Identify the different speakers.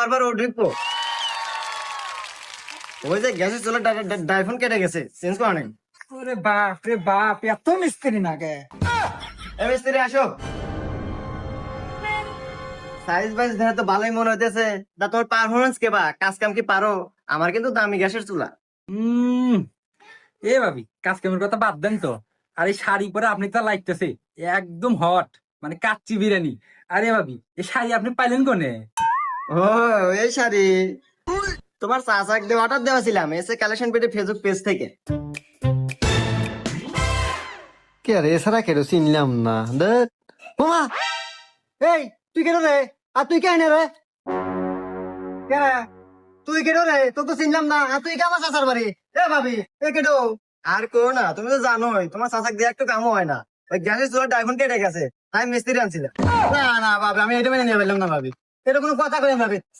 Speaker 1: বারবার ও ঢুকবো। ওই যে চুলা ডাইফোন কেটে গেছে চেঞ্জ করা নেই।
Speaker 2: ওরে বাপ রে বাপ এত মিস্ত্রি না গে
Speaker 1: এ মিস্ত্রি আসো। সাইজ বাইজ তো ভালোই মনে হইতেছে। তা তোর পারফরমেন্স কে বা? কাজ কাম কি পারো? আমার কিন্তু দামি গ্যাসের চুলা।
Speaker 3: উম, এ ভাবি কাজ কামের কথা বাদ দেন তো। আর এই শাড়ি পরে আপনি তো লাগতেছে একদম হট মানে কাচ্চি বিরিয়ানি। আরে ভাবি এই শাড়ি আপনি পাইলেন কোনে?
Speaker 1: ও এই শাড়ি। তোমার চাচাক দিয়ে অর্ডার দেওয়া ছিলাম এসে কালেকশন পেটে ফেসবুক পেজ থেকে।
Speaker 4: কে রে এছাড়া কেন চিনলাম না। দেখ মামা এই তুই কেন রে? আর তুই কেন রে? কে তুই কেন রে? তোকে তো চিনলাম না। আর তুই কেমন চাচার বাড়ি? এ ভাবি এ কেটো
Speaker 1: আর করো না তুমি তো জানোই তোমার চাচাক দিয়ে একটু কামও হয় না। ওই গ্যাসের চুলা ডাইফোন কেটে গেছে তাই মিস্ত্রি আনছিলাম।
Speaker 4: না না ভাবি আমি এটা মেনে নিয়ে পারলাম না ভাবি। এটা কোনো কথা কই ভাবি